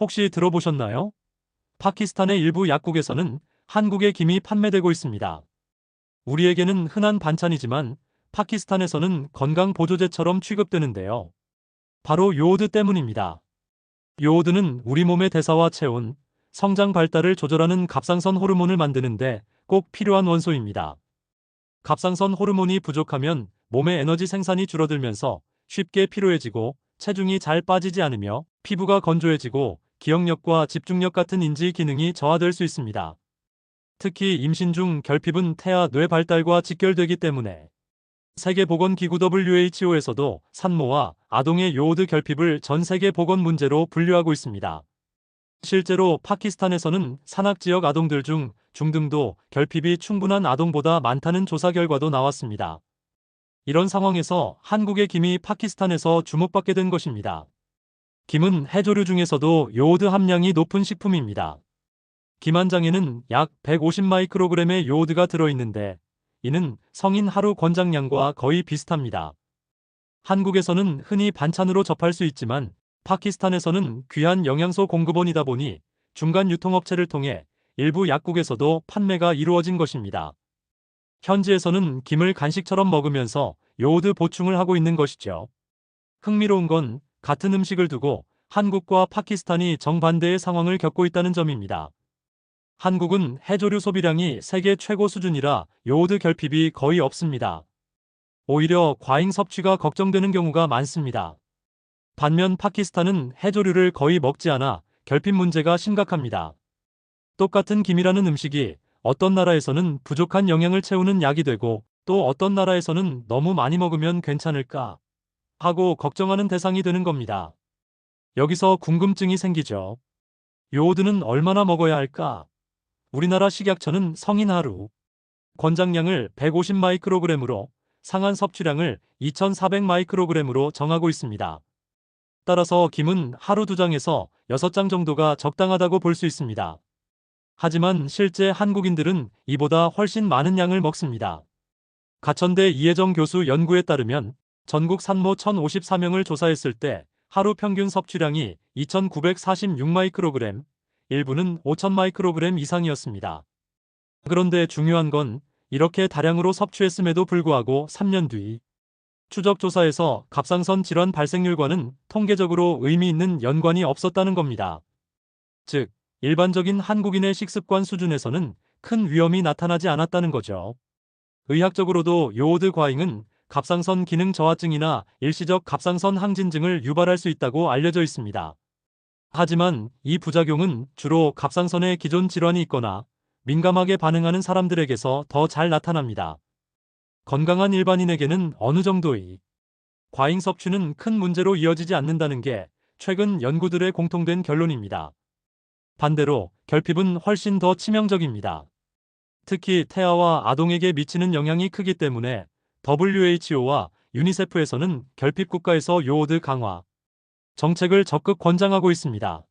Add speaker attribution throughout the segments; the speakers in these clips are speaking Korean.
Speaker 1: 혹시 들어보셨나요? 파키스탄의 일부 약국에서는 한국의 김이 판매되고 있습니다. 우리에게는 흔한 반찬이지만 파키스탄에서는 건강 보조제처럼 취급되는데요. 바로 요오드 때문입니다. 요오드는 우리 몸의 대사와 체온, 성장 발달을 조절하는 갑상선 호르몬을 만드는데 꼭 필요한 원소입니다. 갑상선 호르몬이 부족하면 몸의 에너지 생산이 줄어들면서 쉽게 피로해지고 체중이 잘 빠지지 않으며 피부가 건조해지고 기억력과 집중력 같은 인지 기능이 저하될 수 있습니다. 특히 임신 중 결핍은 태아 뇌 발달과 직결되기 때문에 세계보건기구 WHO에서도 산모와 아동의 요오드 결핍을 전 세계 보건 문제로 분류하고 있습니다. 실제로 파키스탄에서는 산악 지역 아동들 중 중등도 결핍이 충분한 아동보다 많다는 조사 결과도 나왔습니다. 이런 상황에서 한국의 김이 파키스탄에서 주목받게 된 것입니다. 김은 해조류 중에서도 요오드 함량이 높은 식품입니다. 김한 장에는 약 150마이크로그램의 요오드가 들어있는데 이는 성인 하루 권장량과 거의 비슷합니다. 한국에서는 흔히 반찬으로 접할 수 있지만 파키스탄에서는 귀한 영양소 공급원이다 보니 중간 유통업체를 통해 일부 약국에서도 판매가 이루어진 것입니다. 현지에서는 김을 간식처럼 먹으면서 요오드 보충을 하고 있는 것이죠. 흥미로운 건 같은 음식을 두고 한국과 파키스탄이 정반대의 상황을 겪고 있다는 점입니다. 한국은 해조류 소비량이 세계 최고 수준이라 요오드 결핍이 거의 없습니다. 오히려 과잉 섭취가 걱정되는 경우가 많습니다. 반면 파키스탄은 해조류를 거의 먹지 않아 결핍 문제가 심각합니다. 똑같은 김이라는 음식이 어떤 나라에서는 부족한 영양을 채우는 약이 되고 또 어떤 나라에서는 너무 많이 먹으면 괜찮을까 하고 걱정하는 대상이 되는 겁니다. 여기서 궁금증이 생기죠. 요오드는 얼마나 먹어야 할까? 우리나라 식약처는 성인 하루 권장량을 150 마이크로그램으로 상한 섭취량을 2400 마이크로그램으로 정하고 있습니다. 따라서 김은 하루 2장에서 6장 정도가 적당하다고 볼 수 있습니다. 하지만 실제 한국인들은 이보다 훨씬 많은 양을 먹습니다. 가천대 이혜정 교수 연구에 따르면 전국 산모 1054명을 조사했을 때 하루 평균 섭취량이 2946마이크로그램, 일부는 5000마이크로그램 이상이었습니다. 그런데 중요한 건 이렇게 다량으로 섭취했음에도 불구하고 3년 뒤 추적 조사에서 갑상선 질환 발생률과는 통계적으로 의미 있는 연관이 없었다는 겁니다. 즉, 일반적인 한국인의 식습관 수준에서는 큰 위험이 나타나지 않았다는 거죠. 의학적으로도 요오드 과잉은 갑상선 기능 저하증이나 일시적 갑상선 항진증을 유발할 수 있다고 알려져 있습니다. 하지만 이 부작용은 주로 갑상선에 기존 질환이 있거나 민감하게 반응하는 사람들에게서 더 잘 나타납니다. 건강한 일반인에게는 어느 정도의 과잉 섭취는 큰 문제로 이어지지 않는다는 게 최근 연구들의 공통된 결론입니다. 반대로 결핍은 훨씬 더 치명적입니다. 특히 태아와 아동에게 미치는 영향이 크기 때문에 WHO와 유니세프에서는 결핍 국가에서 요오드 강화 정책을 적극 권장하고 있습니다.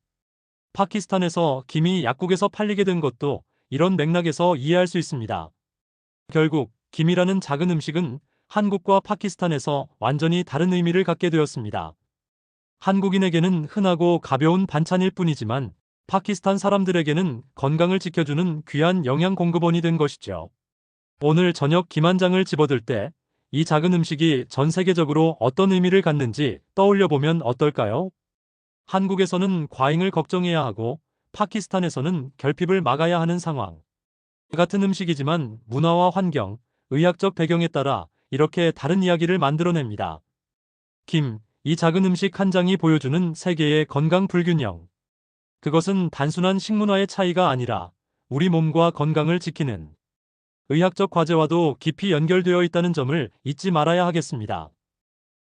Speaker 1: 파키스탄에서 김이 약국에서 팔리게 된 것도 이런 맥락에서 이해할 수 있습니다. 결국 김이라는 작은 음식은 한국과 파키스탄에서 완전히 다른 의미를 갖게 되었습니다. 한국인에게는 흔하고 가벼운 반찬일 뿐이지만 파키스탄 사람들에게는 건강을 지켜주는 귀한 영양 공급원이 된 것이죠. 오늘 저녁 김한장을 집어들 때 이 작은 음식이 전 세계적으로 어떤 의미를 갖는지 떠올려 보면 어떨까요? 한국에서는 과잉을 걱정해야 하고 파키스탄에서는 결핍을 막아야 하는 상황. 같은 음식이지만 문화와 환경, 의학적 배경에 따라 이렇게 다른 이야기를 만들어냅니다. 김, 이 작은 음식 한 장이 보여주는 세계의 건강 불균형. 그것은 단순한 식문화의 차이가 아니라 우리 몸과 건강을 지키는 의학적 과제와도 깊이 연결되어 있다는 점을 잊지 말아야 하겠습니다.